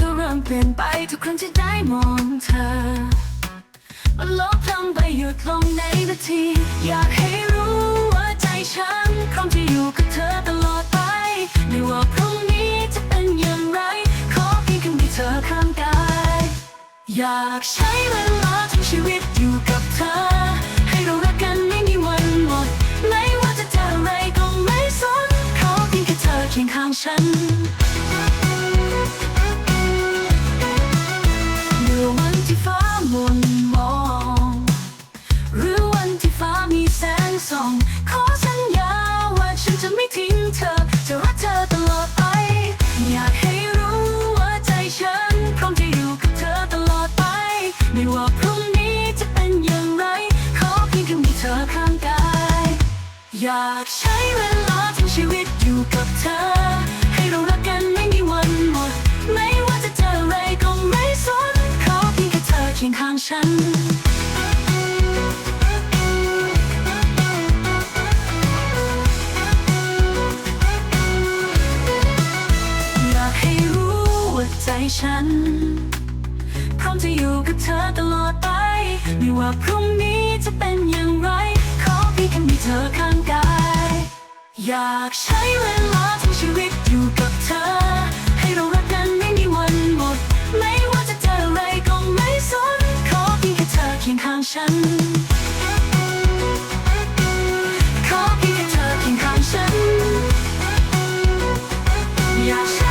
ก็เริ่มเปลี่ยนไปทุกครั้งที่ได้มองเธอมันลบลงไปหยุดลงในนาที อยากให้รู้ว่าใจฉันพร้อมจะอยู่กับเธอตลอดไป ไม่ว่าพรุ่งนี้จะเป็นอย่างไร ขอเพียงแค่มีเธอข้างกาย อยากใช้เวลาทั้งชีวิตอยู่กับเธอ ให้เรารักกันไม่มีวันหมด ไม่ว่าจะเจออะไรก็ไม่สนขอเพียงแค่เธอเคียงข้างฉัน อยากใช้เวลาทั้งชีวิตอยู่กับเธอ ให้เรารักกันไม่มีวันหมด ไม่ว่าจะเจออะไรก็ไม่สนขอเพียงแค่เธอเคียงข้างฉันอยากให้รู้ว่าใจฉัน พร้อมจะอยู่กับเธอตลอดไป ไม่ว่าพรุ่งนี้จะเป็นอย่างไร อยากใช้เวลาทั้งชีวิตอยู่กับเธอ ให้เรารักกันไม่มีวันหมด ไม่ว่าจะเจออะไรก็ไม่สน ขอเพียงแค่เธอเคียงข้างฉัน ขอเพียงแค่เธอเคียงข้างฉัน อยาก